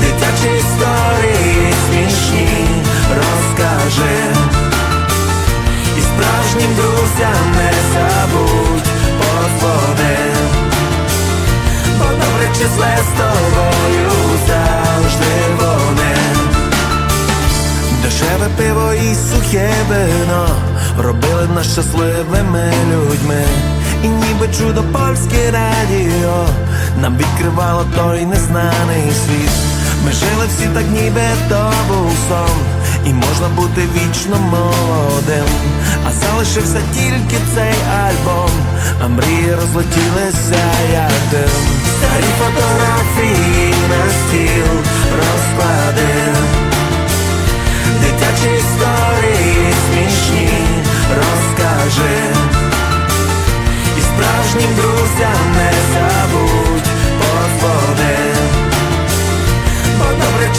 Дитячі історії смішні розкаже. І справжнім друзям не забудь подзвони. Бо добре числе з тобою завжди вони. Дешеве пиво і сухе вино робили нас щасливими людьми. І ніби чудо польське радіо нам відкривало той незнаний світ. Ми жили всі так, ніби то і можна бути вічно молодим. А залишився тільки цей альбом, а мрії розлетілися як дим. Старі фотографії на стіл розкладив.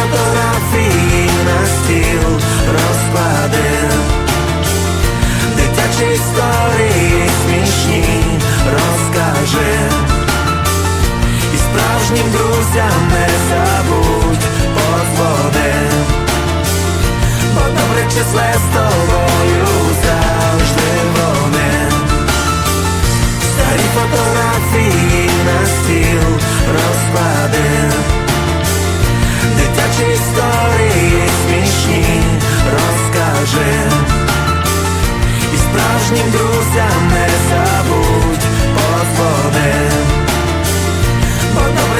фотографії на стіл розклади, Дитячі історії смішні розкаже І справжнім друзям не забудь подводи, Бо добре числе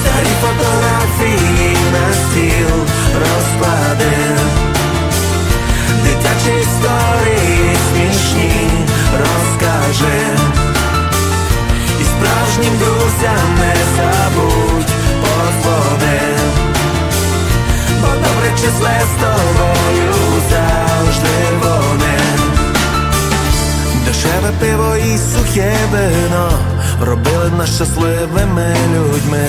Старі фотографії на стіл розкладив. Дитячі історії смішні розкаже І справжнім друзям не забудь подзвони Бо добре числе з тобою завжди вони Дешеве пиво і сухе вино робили нас щасливими людьми.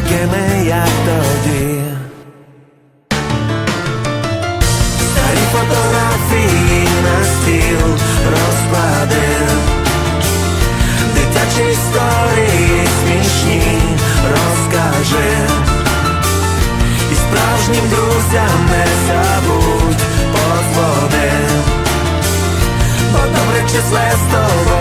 історії смішні розкажи і справжнім друзям не забудь позвони, бо добре числе з тобою.